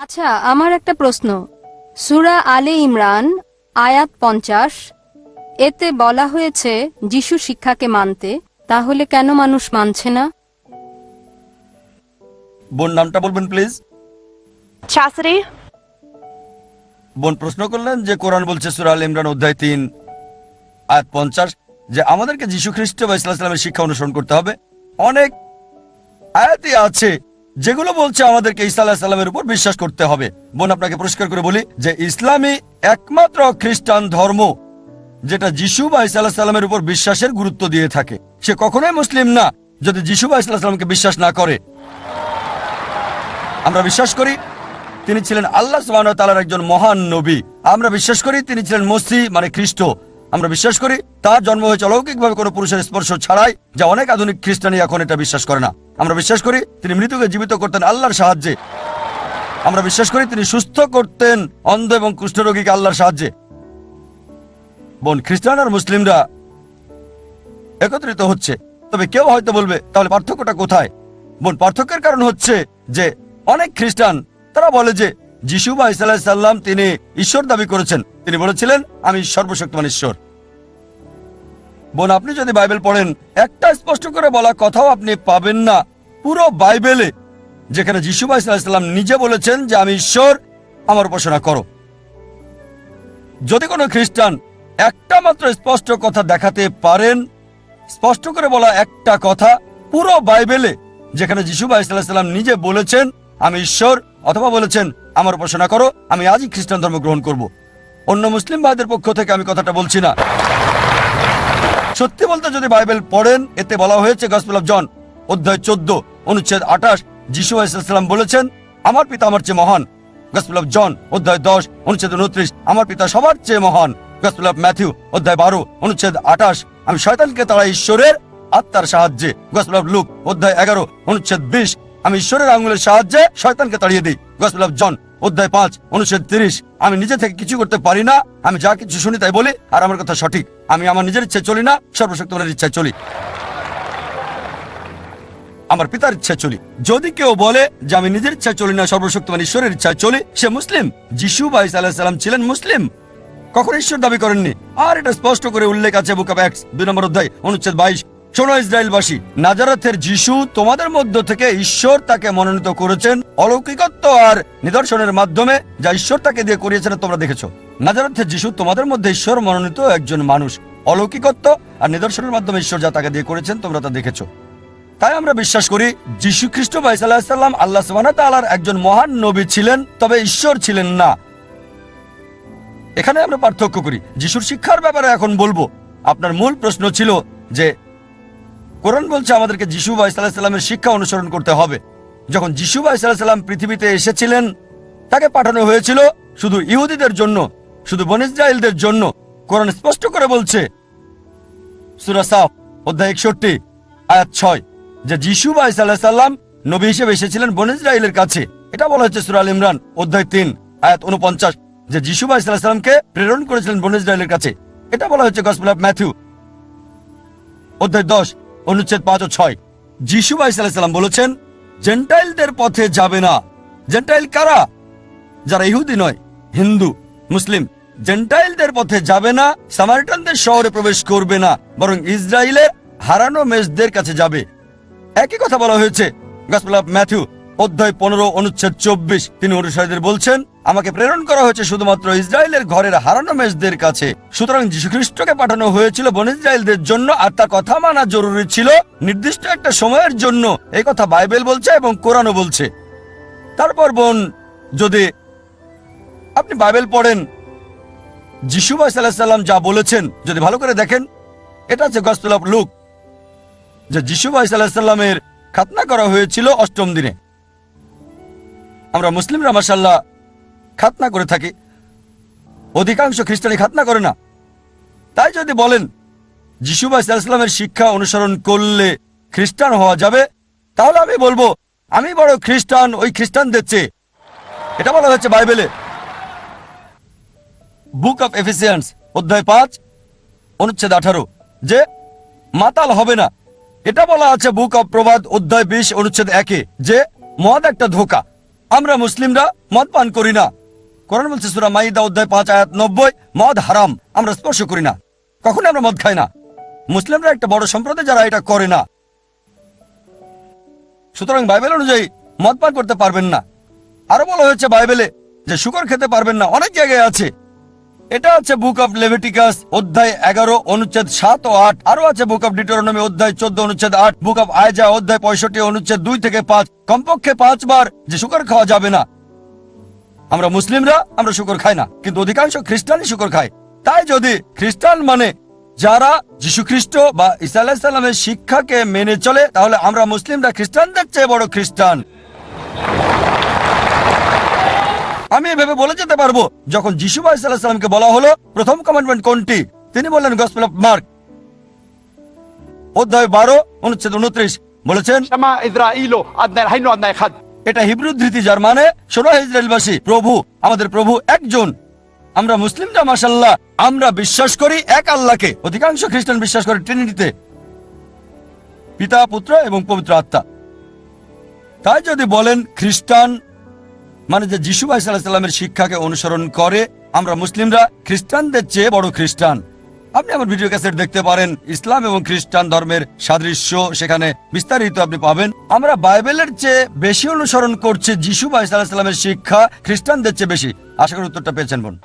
আচ্ছা আমার একটা প্রশ্ন। সুরা আলে ইমরান আয়াত পঞ্চাশ এতে বলা হয়েছে যিশু শিক্ষাকে মানতে তাহলে কেন মানুষ মানছে না? বোন নামটা বলবেন প্লিজ Chastity? বোন প্রশ্ন করলেন যে কোরআন বলছে সুরাল ইমরান অধ্যায় তিন আয়াত পঞ্চাশ যে আমাদেরকে যীশু খ্রিস্ট বা ইসলামের শিক্ষা অনুসরণ করতে হবে। অনেক আয়াতই আছে যেগুলো বলছে আমাদেরকে ইসা আল্লাহ উপর বিশ্বাস করতে হবে। বোন, আপনাকে পরিষ্কার করে বলি যে ইসলামী একমাত্র খ্রিস্টান ধর্ম যেটা যিশু বা ইসা উপর বিশ্বাসের গুরুত্ব দিয়ে থাকে। সে কখনোই মুসলিম না, যদি যিশু বা ইসলাম বিশ্বাস না করে। আমরা বিশ্বাস করি তিনি ছিলেন আল্লাহ সুবহানাহু ওয়া তাআলার একজন মহান নবী। আমরা বিশ্বাস করি তিনি ছিলেন মসি মানে খ্রিস্ট। আমরা বিশ্বাস করি, তার জন্ম হয়েছে অলৌকিকভাবে কোনো পুরুষের স্পর্শ ছাড়াই, যা অনেক আধুনিক খ্রিস্টানি এখন এটা বিশ্বাস করে না। আমরা বিশ্বাস করি, তিনি মৃত্যুকে জীবিত করতেন আল্লাহর সাহায্যে। আমরা বিশ্বাস করি, তিনি সুস্থ করতেন অন্ধ এবং কুষ্ঠরোগীকে আল্লাহর সাহায্যে। বোন, খ্রিস্টান আর মুসলিমরা একত্রিত হচ্ছে। তবে কেউ হয়তো বলবে, তাহলে পার্থক্যটা কোথায়? বোন, পার্থক্যের কারণ হচ্ছে যে, অনেক খ্রিস্টান, তারা বলে যে যিশু বা ইসা সাল্লাম তিনি ঈশ্বর দাবি করেছেন। তিনি বলেছিলেন, আমি সর্বশক্তিমান ঈশ্বর। বোন, আপনি যদি বাইবেল পড়েন, একটা স্পষ্ট করে বলা কথাও আপনি পাবেন না। পুরো বাইবেলে যেখানে যিশু বা ইসা সাল্লাম নিজে বলেছেন যে, আমি ঈশ্বর, আমার উপাসনা করো। যদি কোনো খ্রিস্টান একটা মাত্র স্পষ্ট কথা দেখাতে পারেন, স্পষ্ট করে বলা একটা কথা, পুরো বাইবেলে যেখানে যিশু বা ইসলাম নিজে বলেছেন, আমি ঈশ্বর, অথবা বলেছেন আমার উপাসনা করো, আমি আজই খ্রিস্টান ধর্ম গ্রহণ করব। অন্য মুসলিম ভাইদের পক্ষ থেকে আমি কথাটা বলছি না। সত্যি বলতে যদি বাইবেল পড়েন, এতে বলা হয়েছে গসপেল অফ জন অধ্যায় চোদ্দ, অনুচ্ছেদ আঠাশ, যিশু ইসলাম বলেছেন, আমার পিতা আমার চেয়ে মহান। গসপেল অফ জন অধ্যায় দশ, অনুচ্ছেদ উনত্রিশ আমার পিতা সবার চেয়ে মহান। গসপেল অফ ম্যাথিউ অধ্যায় বারো, অনুচ্ছেদ আঠাশ, আমি শয়তানকে তাড়া ঈশ্বরের আত্মার সাহায্যে। গসপেল অফ লুক অধ্যায় এগারো, অনুচ্ছেদ বিশ, আমি ঈশ্বরের আঙুলের সাহায্যে শয়তানকে তাড়িয়ে দিই। গসপেল অফ জন অধ্যায় পাঁচ, অনুচ্ছেদ তিরিশ। আমি নিজে থেকে কিছু করতে পারি না, আমি যা কিছু শুনি তাই বলি, আর আমার কথা সঠিক। আমি আমার নিজের ইচ্ছায় চলি না সর্বশক্তিমানের ইচ্ছায় চলি। আমার পিতার ইচ্ছা চলি। যদি কেউ বলে যে আমি নিজের ইচ্ছা চলি না সর্বশক্তিমান ঈশ্বরের ইচ্ছায় চলি, সে মুসলিম। যিশু আলাহিসাল্লাম সাল্লাম ছিলেন মুসলিম। কখনো ঈশ্বর দাবি করেননি। আর এটা স্পষ্ট করে উল্লেখ আছে বুক অফ অ্যাক্টস, দুই নম্বর অধ্যায়, অনুচ্ছেদ বাইশ। শোনো ইসরায়েলবাসী নাজারাথের যিশু তোমাদের মধ্য থেকে ঈশ্বর তাকে মনোনীত করেছেন অলৌকিকত্ব আর নিদর্শনের মাধ্যমে, যা ঈশ্বর তাকে দিয়ে করিয়েছেন, তোমরা দেখেছ। নাজারাথের যিশু তোমাদের মধ্যে ঈশ্বর মনোনীত একজন মানুষ। অলৌকিকত্ব আর নিদর্শনের মাধ্যমে ঈশ্বর যা তাকে দিয়ে করেছেন, তোমরা তা দেখেছ। তাই আমরা বিশ্বাস করি, যীশু খ্রিস্ট বাইসাল্লাম আল্লাহ সুবাহ তালার একজন মহান নবী ছিলেন, তবে ঈশ্বর ছিলেন না। এখানে আমরা পার্থক্য করি। যিশুর শিক্ষার ব্যাপারে এখন বলব। আপনার মূল প্রশ্ন ছিল যে কোরআন বলছে আমাদেরকে যিশু বা ইসলামের শিক্ষা অনুসরণ করতে হবে। যখন যিশু বা ইসলাম পৃথিবীতে এসেছিলেন, তাকে পাঠানো হয়েছিল শুধু ইহুদিদের জন্য, শুধু বন ইসরায়েলদের জন্য। কোরআন স্পষ্ট করে বলছে, সুরা সাফ, অধ্যায় একষট্টি, আয়াত ছয়, যে যিশু বা ইসাল্লাম নবী হিসেবে এসেছিলেন বন ইসরায়েলের কাছে। এটা বলা হচ্ছে সুরাল ইমরান, অধ্যায় তিন, আয়াত উনপঞ্চাশ, যে যিশু বা ইসলামকে প্রেরণ করেছিলেন বন ইসরায়েলের কাছে। এটা বলা হচ্ছে গসপেল অফ ম্যাথিউ অধ্যায় দশ অনুচ্ছেদ পাঁচ ও ছয়। যিশু ভাই সাল্লাম বলেছেন, জেন্টাইলদের পথে যাবে না। জেন্টাইল কারা? যারা ইহুদি নয়, হিন্দু, মুসলিম। জেন্টাইলদের পথে যাবে না, সামারিটানদের শহরে প্রবেশ করবে না, বরং ইসরায়েলের হারানো মেজদের কাছে যাবে। একই কথা বলা হয়েছে, গসপেল অফ ম্যাথিউ অধ্যায় পনেরো, অনুচ্ছেদ চব্বিশ। তিনি অনুসারীদের বলছেন, আমাকে প্রেরণ করা হয়েছে শুধুমাত্র ইসরায়েলের ঘরের হারানো মেষদের কাছে। সুতরাং যীশুখ্রিস্টকে পাঠানো হয়েছিল বন ইসরায়েলদের জন্য, আর তার কথা মানা জরুরি ছিল নির্দিষ্ট একটা সময়ের জন্য। এই কথা বাইবেল বলছে এবং কোরআনও বলছে। তারপর বোন, যদি আপনি বাইবেল পড়েন, যিশু ভাই সাল্লাম যা বলেছেন, যদি ভালো করে দেখেন, এটা হচ্ছে গসপেল অফ লুক, যে যিশু ভাই সাল্লামের খাতনা করা হয়েছিল অষ্টম দিনে। আমরা মুসলিমরা মাসাল্লাহ খাতনা করে থাকি। অধিকাংশ খ্রিস্টানি খাতনা করে না। তাই যদি বলেন যিশু ভাই সাল্লামের শিক্ষা অনুসরণ করলে খ্রিস্টান হওয়া যাবে, তাহলে আমি বলব, আমি বড় খ্রিস্টান, ওই খ্রিস্টানদের চেয়ে। এটা বলা হচ্ছে বাইবেলে। বুক অফ এফিসিয়ান্স, অধ্যায় পাঁচ, অনুচ্ছেদ আঠারো, যে, মাতাল হবে না। এটা বলা আছে বুক অব প্রবাদ, অধ্যায় বিশ, অনুচ্ছেদ একে, যে, মদ একটা ধোকা। আমরা মুসলিমরা মদ পান করি না। কোরআন বলছে সুরা মাইদা অধ্যায় পাঁচ, আয়াত নব্বই, মদ হারাম, আমরা স্পর্শ করি না। কখনো আমরা মদ খাই না। মুসলিমরা একটা বড় সম্প্রদায় যারা এটা করে না। সুতরাং বাইবেল অনুযায়ী মদ পান করতে পারবেন না। আরও বলা হয়েছে বাইবেলে যে শুকর খেতে পারবেন না। অনেক জায়গায় আছে। এটা আছে বুক অফ লেভিটিকাস অধ্যায় এগারো, অনুচ্ছেদ সাত ও আট। আরও আছে বুক অফ ডিটোরনমি অধ্যায় চোদ্দ, অনুচ্ছেদ আট। বুক অফ আয়জা অধ্যায় পঁয়ষট্টি, অনুচ্ছেদ দুই থেকে পাঁচ। কমপক্ষে পাঁচবার যে শুকর খাওয়া যাবে না। আমরা মুসলিমরা, আমরা শুকর খাই না। কিন্তু অধিকাংশ খ্রিস্টানই শুকর খায়। তাই যদি খ্রিস্টান মানে যারা যীশু খ্রিস্ট বা ইসা আলাহিসাল্লামের শিক্ষাকে মেনে চলে, তাহলে আমরা মুসলিমরা খ্রিস্টানদের চেয়ে বড় খ্রিস্টান। আমি এভাবে বলে যেতে পারব। যখন যিশু সাল্লামকে বলা হলো প্রথম কমান্ডমেন্ট কোনটি? তিনি বললেন গসপেল অফ মার্ক অধ্যায় বারো অনুচ্ছেদ উনত্রিশ। বলেছেন এটা হিব্রু ধৃতি যার মানে সোনা ইসরায়েলবাসী প্রভু আমাদের প্রভু একজন। আমরা মুসলিমরা মাসাল্লাহ আমরা বিশ্বাস করি এক আল্লাহকে। অধিকাংশ খ্রিস্টান বিশ্বাস করে ট্রিনিটিতে। পিতা পুত্র এবং পবিত্র আত্মা। তাই যদি বলেন খ্রিস্টান মানে যে যিশু ভাই সাল্লাহ সাল্লামের শিক্ষাকে অনুসরণ করে, আমরা মুসলিমরা খ্রিস্টানদের চেয়ে বড় খ্রিস্টান। আপনি আমার ভিডিও ক্যাসেট দেখতে পারেন, ইসলাম এবং খ্রিস্টান ধর্মের সাদৃশ্য সেখানে বিস্তারিত আপনি পাবেন। আমরা বাইবেলের চেয়ে বেশি অনুসরণ করছে যিশু ভাই সাল্লাহ সাল্লামের শিক্ষা খ্রিস্টানদের চেয়ে বেশি। আশা করি উত্তরটা পেয়েছেন বোন।